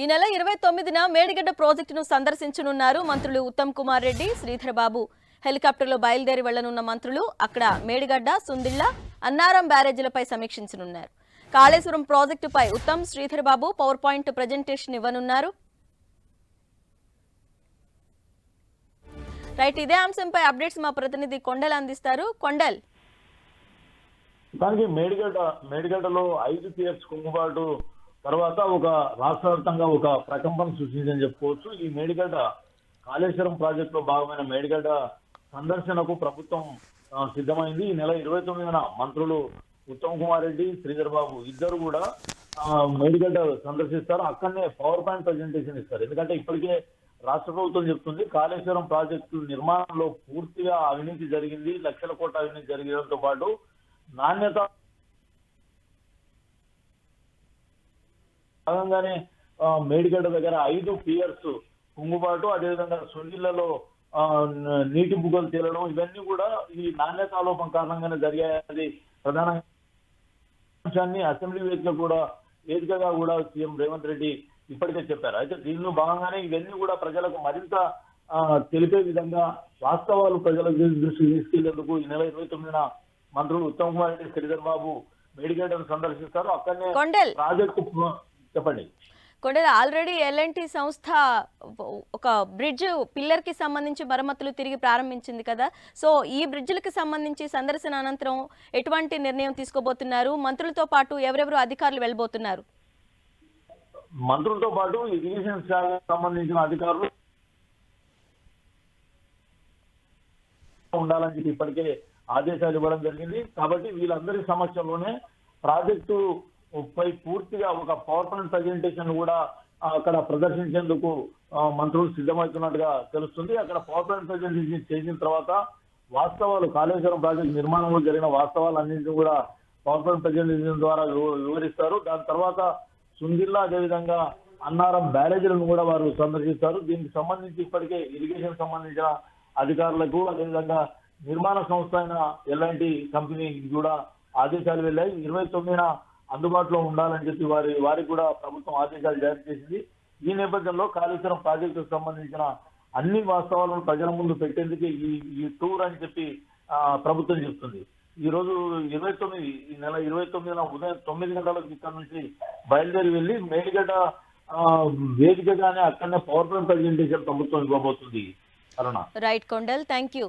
ఈ నెల ఇరవై తొమ్మిదిన మేడిగడ్డ ప్రాజెక్టును సందర్శించనున్నారు మంత్రులు ఉత్తమ్ కుమార్ రెడ్డి శ్రీధర్ బాబు. హెలికాప్టర్లో బయలుదేరి వెళ్ళనున్న మంత్రులు అక్కడ మేడిగడ్డ సుందిళ్ళ అన్నారం బ్యారేజీలపై సమీక్షించనున్నారు. కాళేశ్వరం ప్రాజెక్టుపై Uttam Sridhar Babu power point presentation ఇవ్వనున్నారు. రైట్ ఇదే అంశంపై అప్డేట్స్ మా ప్రతినిధి కొండల్ అందిస్తారు. కొండల్. దానికి మేడిగడ్డ మేడిగడ్డలో ఐదు పిఎస్ కుంగుబాటు తర్వాత ఒక రాష్ట్ర వ్యాప్తంగా ఒక ప్రకంపన సృష్టించని చెప్పుకోవచ్చు. ఈ మేడిగడ్డ కాళేశ్వరం ప్రాజెక్టులో భాగమైన మేడిగడ్డ సందర్శనకు ప్రభుత్వం సిద్ధమైంది. ఈ నెల ఇరవై తొమ్మిదిన మంత్రులు ఉత్తమ్ కుమార్ రెడ్డి శ్రీధర్ బాబు ఇద్దరు కూడా మేడిగడ్డ సందర్శిస్తారు. అక్కడనే పవర్ పాయింట్ ప్రజెంటేషన్ ఇస్తారు. ఎందుకంటే ఇప్పటికే రాష్ట్ర ప్రభుత్వం చెప్తుంది కాళేశ్వరం ప్రాజెక్టు నిర్మాణంలో పూర్తిగా అవినీతి జరిగింది. లక్షల కోట్ల అవినీతి జరిగడంతో పాటు నాణ్యత భాగంగానే ఆ, మేడిగడ్డ దగ్గర ఐదు పియర్స్ కుంగుబాటు అదేవిధంగా న- నీటి బుగ్గలు తేలడం ఇవన్నీ కూడా ఈ నాణ్యతాలోపం కారణంగానే జరిగాయి. ప్రధాన అంశాన్ని అసెంబ్లీ వేదికలో కూడా వేదికగా కూడా సీఎం రేవంత్ రెడ్డి ఇప్పటికే చెప్పారు. అయితే దీనిలో భాగంగానే ఇవన్నీ కూడా ప్రజలకు మరింత తెలిపే విధంగా వాస్తవాలు ప్రజల దృష్టికి తీసుకెళ్ళేందుకు ఈ నెల ఇరవై తొమ్మిదిన మంత్రులు ఉత్తమ్ కుమార్ రెడ్డి శ్రీధర్ బాబు మేడిగడ్డను సందర్శిస్తారు. అక్కడనే ప్రాజెక్టు చెప్పండి కొండల ఆల్రెడీ ఎల్ఎన్టీ సంస్థ ఒక బ్రిడ్జ్ పిల్లర్కి సంబంధించి మరమ్మతులు తిరిగి ప్రారంభించింది కదా. సో ఈ బ్రిడ్జ్లకి సంబంధించి సందర్శన అనంతరం ఎటువంటి నిర్ణయం తీసుకోబోతున్నారు? మంత్రులతో పాటు ఎవరెవరు అధికారులు వెళ్ళబోతున్నారు? మంత్రులతో పాటు ఇరిగేషన్ సంబంధించిన అధికారులు ఉండాలని చెప్పి ఇప్పటికే ఆదేశాలు ఇవ్వడం జరిగింది. కాబట్టి వీళ్ళందరి సమక్షంలోనే ప్రాజెక్టు పై పూర్తిగా ఒక పవర్ పాయింట్ ప్రజెంటేషన్ కూడా అక్కడ ప్రదర్శించేందుకు మంత్రులు సిద్ధమవుతున్నట్టుగా తెలుస్తుంది. అక్కడ పవర్ పాయింట్ ప్రజెంటేషన్ చేసిన తర్వాత వాస్తవాలు కాళేశ్వరం ప్రాజెక్టు నిర్మాణంలో జరిగిన వాస్తవాలన్నింటినీ కూడా పవర్ పాయింట్ ప్రజెంటేషన్ ద్వారా వివరిస్తారు. దాని తర్వాత సుందిల్లా అదేవిధంగా అన్నారం బ్యారేజీలను కూడా వారు సందర్శిస్తారు. దీనికి సంబంధించి ఇప్పటికే ఇరిగేషన్ సంబంధించిన అధికారులకు అదేవిధంగా నిర్మాణ సంస్థ అయిన ఎల్ఐటి కంపెనీ కూడా ఆదేశాలు వెళ్ళాయి. ఇరవై తొమ్మిదిన అందుబాటులో ఉండాలని చెప్పి వారి వారికి కూడా ప్రభుత్వం ఆదేశాలు జారీ చేసింది. ఈ నేపథ్యంలో కాళేశ్వరం ప్రాజెక్టుకు సంబంధించిన అన్ని వాస్తవాలను ప్రజల ముందు పెట్టేందుకు ఈ ఈ టూర్ అని చెప్పి ప్రభుత్వం చెప్తుంది. ఈ రోజు ఇరవై తొమ్మిది ఈ నెల ఇరవై తొమ్మిదిన ఉదయం తొమ్మిది గంటలకు ఇక్కడ నుంచి బయలుదేరి వెళ్ళి మేడిగడ్డ వేదికగానే అక్కడనే పవర్ పాయింట్ ప్రజెంటేషన్ ప్రభుత్వం ఇవ్వబోతుంది. Aruna. Right Kondal thank you